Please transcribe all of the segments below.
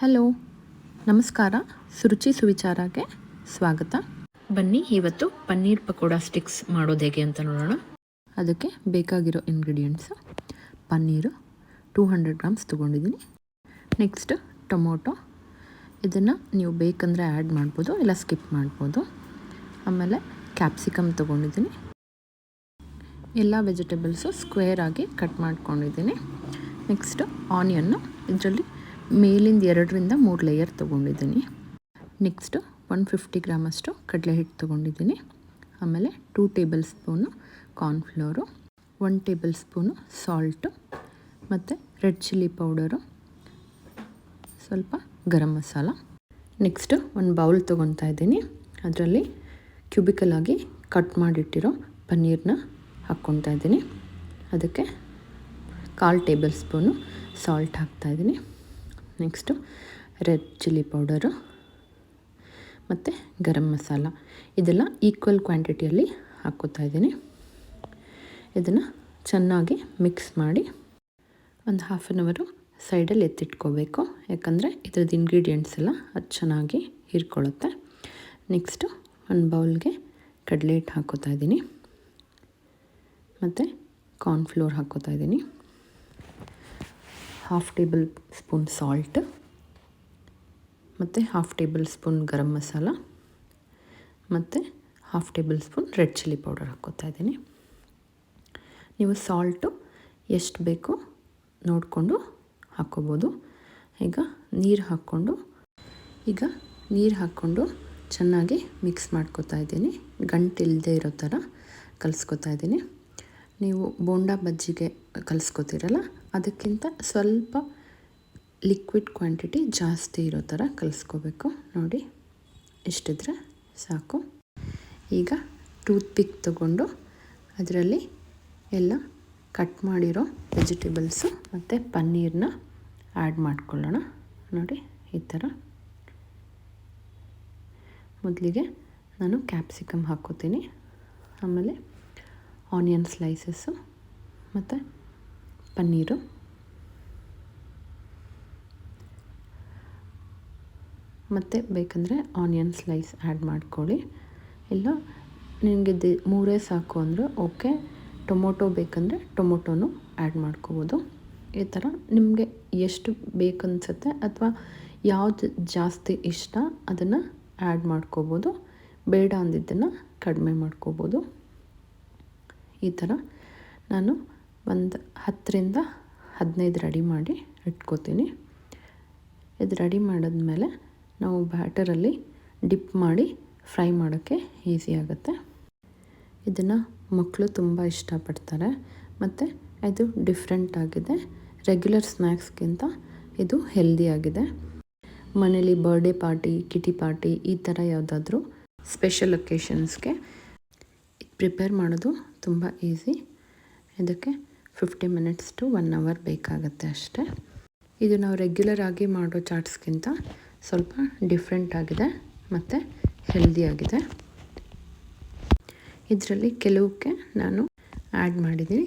Hello ನಮಸ್ಕಾರ. ಸುರುಚಿ ಸುವಿಚಾರಕ್ಕೆ ಸ್ವಾಗತ. ಬನ್ನಿ ಇವತ್ತು ಪನ್ನೀರ್ ಪಕೋಡ ಸ್ಟಿಕ್ಸ್ ಮಾಡೋದು ಹೇಗೆ ಅಂತ ನೋಡೋಣ. ಅದಕ್ಕೆ ಬೇಕಾಗಿರೋ ingredients paneer two hundred grams ತೊಗೊಂಡಿದ್ದೀನಿ. Next tomato. ಇದನ್ನು ನೀವು ಬೇಕಂದರೆ ಆ್ಯಡ್ ಮಾಡ್ಬೋದು ಇಲ್ಲ ಸ್ಕಿಪ್ ಮಾಡ್ಬೋದು. ಆಮೇಲೆ ಕ್ಯಾಪ್ಸಿಕಮ್ ತೊಗೊಂಡಿದ್ದೀನಿ. ಎಲ್ಲ ವೆಜಿಟೇಬಲ್ಸು ಸ್ಕ್ವೇರ್ ಆಗಿ ಕಟ್ ಮಾಡ್ಕೊಂಡಿದ್ದೀನಿ. ನೆಕ್ಸ್ಟ್ ಆನಿಯನ್ನು ಇದರಲ್ಲಿ ಮೇಲಿಂದ ಎರಡರಿಂದ ಮೂರು ಲೇಯರ್ ತೊಗೊಂಡಿದ್ದೀನಿ. ನೆಕ್ಸ್ಟು ಒನ್ ಫಿಫ್ಟಿ ಗ್ರಾಮಷ್ಟು ಕಡಲೆ ಹಿಟ್ಟು ತೊಗೊಂಡಿದ್ದೀನಿ. ಆಮೇಲೆ two tablespoon cornflour one tablespoon salt ಮತ್ತು ರೆಡ್ ಚಿಲ್ಲಿ ಪೌಡರು ಸ್ವಲ್ಪ ಗರಂ ಮಸಾಲ. ನೆಕ್ಸ್ಟು ಒಂದು ಬೌಲ್ ತೊಗೊತಾ ಇದ್ದೀನಿ. ಅದರಲ್ಲಿ ಕ್ಯೂಬಿಕಲ್ ಆಗಿ ಕಟ್ ಮಾಡಿಟ್ಟಿರೋ ಪನ್ನೀರನ್ನ ಹಾಕ್ಕೊತಾ ಇದ್ದೀನಿ. ಅದಕ್ಕೆ ಕಾಲು ಟೇಬಲ್ ಸ್ಪೂನು ಸಾಲ್ಟ್ ಹಾಕ್ತಾಯಿದ್ದೀನಿ ನೆಕ್ಸ್ಟು ರೆಡ್ ಚಿಲ್ಲಿ ಪೌಡರು ಮತ್ತು ಗರಂ ಮಸಾಲ ಇದೆಲ್ಲ ಈಕ್ವಲ್ ಕ್ವಾಂಟಿಟಿಯಲ್ಲಿ ಹಾಕ್ಕೋತಾ ಇದ್ದೀನಿ. ಇದನ್ನು ಚೆನ್ನಾಗಿ ಮಿಕ್ಸ್ ಮಾಡಿ ಒಂದು ಹಾಫ್ ಆನ್ ಅವರು ಸೈಡಲ್ಲಿ ಎತ್ತಿಟ್ಕೋಬೇಕು. ಯಾಕಂದರೆ ಇದ್ರದ್ದು ಇಂಗ್ರೀಡಿಯೆಂಟ್ಸ್ ಎಲ್ಲ ಅದು ಚೆನ್ನಾಗಿ ಹೀರ್ಕೊಳ್ಳುತ್ತೆ. ನೆಕ್ಸ್ಟು ಒಂದು ಬೌಲ್ಗೆ ಕಡಲೆ ಹಿಟ್ಟು ಹಾಕೋತಾ ಇದ್ದೀನಿ. ಮತ್ತು ಕಾರ್ನ್ಫ್ಲೋರ್ ಹಾಕೋತಾ ಇದ್ದೀನಿ. ಹಾಫ್ ಟೇಬಲ್ ಸ್ಪೂನ್ ಸಾಲ್ಟ್ ಮತ್ತು half tablespoon garam masala ಮತ್ತು half tablespoon red chilli powder ಹಾಕ್ಕೋತಾ ಇದ್ದೀನಿ. ನೀವು ಸಾಲ್ಟು ಎಷ್ಟು ಬೇಕು ನೋಡಿಕೊಂಡು ಹಾಕ್ಕೋಬೋದು. ಈಗ ನೀರು ಹಾಕ್ಕೊಂಡು, ಈಗ ನೀರು ಹಾಕ್ಕೊಂಡು ಚೆನ್ನಾಗಿ ಮಿಕ್ಸ್ ಮಾಡ್ಕೋತಾ ಇದ್ದೀನಿ. ಗಂಟಿಲ್ಲದೆ ಇರೋ ಥರ ಕಲಿಸ್ಕೊತಾ ಇದ್ದೀನಿ. ನೀವು ಬೋಂಡಾ ಬಜ್ಜಿಗೆ ಕಲಿಸ್ಕೊತೀರಲ್ಲ ಅದಕ್ಕಿಂತ ಸ್ವಲ್ಪ ಲಿಕ್ವಿಡ್ ಕ್ವಾಂಟಿಟಿ ಜಾಸ್ತಿ ಇರೋ ಥರ ಕಲಿಸ್ಕೋಬೇಕು. ನೋಡಿ ಇಷ್ಟಿದ್ರೆ ಸಾಕು. ಈಗ ಟೂತ್ ಪಿಕ್ ತಗೊಂಡು ಅದರಲ್ಲಿ ಎಲ್ಲ ಕಟ್ ಮಾಡಿರೋ ವೆಜಿಟೇಬಲ್ಸು ಮತ್ತು ಪನ್ನೀರನ್ನ ಆ್ಯಡ್ ಮಾಡ್ಕೊಳ್ಳೋಣ. ನೋಡಿ, ಈ ಥರ. ಮೊದಲಿಗೆ ನಾನು ಕ್ಯಾಪ್ಸಿಕಮ್ ಹಾಕೋತೀನಿ ಆಮೇಲೆ ಆನಿಯನ್ ಸ್ಲೈಸಸ್ಸು ಮತ್ತು ಪನ್ನೀರು. ಮತ್ತು ಬೇಕಂದರೆ ಆನಿಯನ್ ಸ್ಲೈಸ್ ಆ್ಯಡ್ ಮಾಡ್ಕೊಳ್ಳಿ. ಇಲ್ಲ ನಿಮಗೆ ದಿ ಮೂರೇ ಸಾಕು ಅಂದರೆ ಓಕೆ. ಟೊಮೊಟೊ ಬೇಕಂದರೆ ಟೊಮೊಟೊನೂ ಆ್ಯಡ್ ಮಾಡ್ಕೋಬೋದು. ಈ ಥರ ನಿಮಗೆ ಎಷ್ಟು ಬೇಕನ್ಸುತ್ತೆ ಅಥವಾ ಯಾವುದು ಜಾಸ್ತಿ ಇಷ್ಟ ಅದನ್ನು ಆ್ಯಡ್ ಮಾಡ್ಕೋಬೋದು. ಬೇಡ ಅಂದಿದ್ದನ್ನು ಕಡಿಮೆ ಮಾಡ್ಕೋಬೋದು. ಈ ಥರ ನಾನು ಒಂದು ಹತ್ತರಿಂದ ಹದಿನೈದು ರೆಡಿ ಮಾಡಿ ಇಟ್ಕೋತೀನಿ. ಇದು ರೆಡಿ ಮಾಡಿದ್ಮೇಲೆ ನಾವು ಬ್ಯಾಟರಲ್ಲಿ ಡಿಪ್ ಮಾಡಿ ಫ್ರೈ ಮಾಡೋಕ್ಕೆ ಈಸಿ ಆಗುತ್ತೆ. ಇದನ್ನು ಮಕ್ಕಳು ತುಂಬ ಇಷ್ಟಪಡ್ತಾರೆ. ಮತ್ತು ಇದು ಡಿಫ್ರೆಂಟ್ ಆಗಿದೆ. ರೆಗ್ಯುಲರ್ ಸ್ನ್ಯಾಕ್ಸ್ಗಿಂತ ಇದು ಹೆಲ್ದಿಯಾಗಿದೆ ಮನೇಲಿ ಬರ್ಡೇ ಪಾರ್ಟಿ, ಕಿಟಿ ಪಾರ್ಟಿ ಈ ಥರ ಯಾವುದಾದ್ರೂ ಸ್ಪೆಷಲ್ ಒಕೇಶನ್ಸ್ಗೆ ಪ್ರಿಪೇರ್ ಮಾಡೋದು ತುಂಬ ಈಸಿ. ಇದಕ್ಕೆ fifty minutes to one hour ಬೇಕಾಗುತ್ತೆ ಅಷ್ಟೇ. ಇದು ನಾವು ರೆಗ್ಯುಲರ್ ಆಗಿ ಮಾಡೋ ಚಾಟ್ಸ್ಗಿಂತ ಸ್ವಲ್ಪ ಡಿಫ್ರೆಂಟ್ ಆಗಿದೆ ಮತ್ತು ಹೆಲ್ದಿಯಾಗಿದೆ ಇದರಲ್ಲಿ ಕೆಲವಕ್ಕೆ ನಾನು ಆ್ಯಡ್ ಮಾಡಿದ್ದೀನಿ,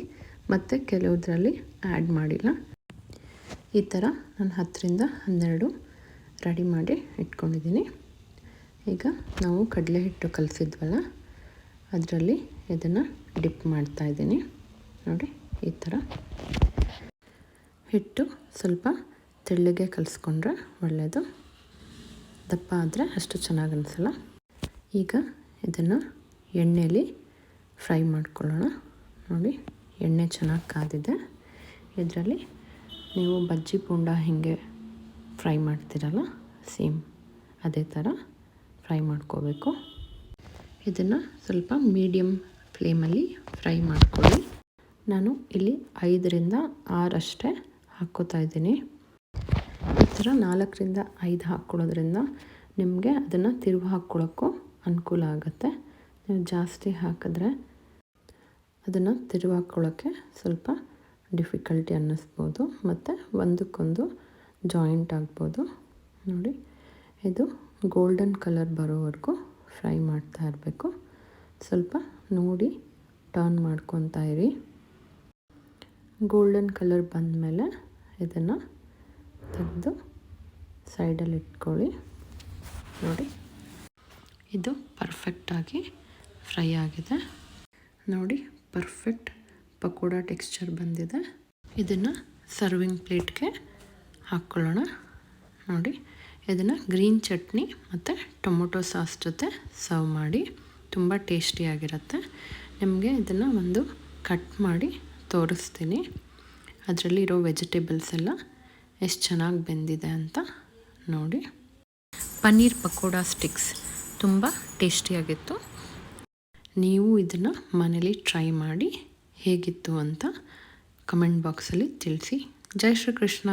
ಮತ್ತು ಕೆಲವುದರಲ್ಲಿ ಆ್ಯಡ್ ಮಾಡಿಲ್ಲ. ಈ ಥರ ನಾನು ಹತ್ತರಿಂದ ಹನ್ನೆರಡು ರೆಡಿ ಮಾಡಿ ಇಟ್ಕೊಂಡಿದ್ದೀನಿ. ಈಗ ನಾವು ಕಡಲೆ ಹಿಟ್ಟು ಕಲಸಿದ್ವಲ್ಲ, ಅದರಲ್ಲಿ ಇದನ್ನು ಡಿಪ್ ಮಾಡ್ತಾಯಿದ್ದೀನಿ ನೋಡಿ. ಈ ಥರ ಹಿಟ್ಟು ಸ್ವಲ್ಪ ತೆಳ್ಳಗೆ ಕಲಿಸ್ಕೊಂಡ್ರೆ ಒಳ್ಳೆಯದು ದಪ್ಪ ಆದರೆ ಅಷ್ಟು ಚೆನ್ನಾಗಿ ಅನಿಸಲ್ಲ. ಈಗ ಇದನ್ನು ಎಣ್ಣೆಯಲ್ಲಿ ಫ್ರೈ ಮಾಡ್ಕೊಳ್ಳೋಣ. ನೋಡಿ, ಎಣ್ಣೆ ಚೆನ್ನಾಗಿ ಕಾದಿದೆ. ಇದರಲ್ಲಿ ನೀವು ಬಜ್ಜಿ ಪುಂಡ ಹೇಗೆ ಫ್ರೈ ಮಾಡ್ತೀರಲ್ಲ, ಸೇಮ್ ಅದೇ ಥರ ಫ್ರೈ ಮಾಡ್ಕೋಬೇಕು. ಇದನ್ನು ಸ್ವಲ್ಪ ಮೀಡಿಯಮ್ ಫ್ಲೇಮಲ್ಲಿ ಫ್ರೈ ಮಾಡ್ಕೊಳ್ಳಿ. ನಾನು ಇಲ್ಲಿ ಐದರಿಂದ ಆರಷ್ಟೇ ಹಾಕ್ಕೋತಾ ಇದ್ದೀನಿ. ಈ ಥರ ನಾಲ್ಕರಿಂದ ಐದು ಹಾಕ್ಕೊಳ್ಳೋದ್ರಿಂದ ನಿಮಗೆ ಅದನ್ನು ತಿರುವು ಹಾಕ್ಕೊಳ್ಳೋಕ್ಕೂ ಅನುಕೂಲ ಆಗುತ್ತೆ. ನೀವು ಜಾಸ್ತಿ ಹಾಕಿದ್ರೆ ಅದನ್ನು ತಿರುವು ಹಾಕ್ಕೊಳ್ಳೋಕ್ಕೆ ಸ್ವಲ್ಪ ಡಿಫಿಕಲ್ಟಿ ಅನ್ನಿಸ್ಬೋದು ಮತ್ತು ಒಂದಕ್ಕೊಂದು ಜಾಯಿಂಟ್ ಆಗ್ಬೋದು. ನೋಡಿ, ಇದು ಗೋಲ್ಡನ್ ಕಲರ್ ಬರೋವರೆಗೂ ಫ್ರೈ ಮಾಡ್ತಾ ಇರಬೇಕು. ಸ್ವಲ್ಪ ನೋಡಿ ಟರ್ನ್ ಮಾಡ್ಕೊತಾ ಇರಿ. ಗೋಲ್ಡನ್ ಕಲರ್ ಬಂದಮೇಲೆ ಇದನ್ನು ತೆಗೆದು ಸೈಡಲ್ಲಿ ಇಟ್ಕೊಳ್ಳಿ. ನೋಡಿ. ಇದು ಪರ್ಫೆಕ್ಟಾಗಿ ಫ್ರೈ ಆಗಿದೆ. ನೋಡಿ ಪರ್ಫೆಕ್ಟ್ ಪಕೋಡ ಟೆಕ್ಸ್ಚರ್ ಬಂದಿದೆ. ಇದನ್ನು ಸರ್ವಿಂಗ್ ಪ್ಲೇಟ್ಗೆ ಹಾಕ್ಕೊಳ್ಳೋಣ. ನೋಡಿ, ಇದನ್ನು ಗ್ರೀನ್ ಚಟ್ನಿ ಮತ್ತು ಟೊಮೊಟೊ ಸಾಸ್ ಜೊತೆ ಸರ್ವ್ ಮಾಡಿ. ತುಂಬ ಟೇಸ್ಟಿಯಾಗಿರುತ್ತೆ ನಿಮಗೆ ಇದನ್ನು ಒಂದು ಕಟ್ ಮಾಡಿ ತೋರಿಸ್ತೀನಿ. ಅದರಲ್ಲಿರೋ ವೆಜಿಟೇಬಲ್ಸ್ ಎಲ್ಲ ಎಷ್ಟು ಚೆನ್ನಾಗಿ ಬೆಂದಿದೆ ಅಂತ ನೋಡಿ. ಪನ್ನೀರ್ ಪಕೋಡ ಸ್ಟಿಕ್ಸ್ ತುಂಬ ಟೇಸ್ಟಿಯಾಗಿತ್ತು ನೀವು ಇದನ್ನು ಮನೇಲಿ ಟ್ರೈ ಮಾಡಿ ಹೇಗಿತ್ತು ಅಂತ ಕಮೆಂಟ್ ಬಾಕ್ಸಲ್ಲಿ ತಿಳಿಸಿ. ಜೈ ಶ್ರೀಕೃಷ್ಣ!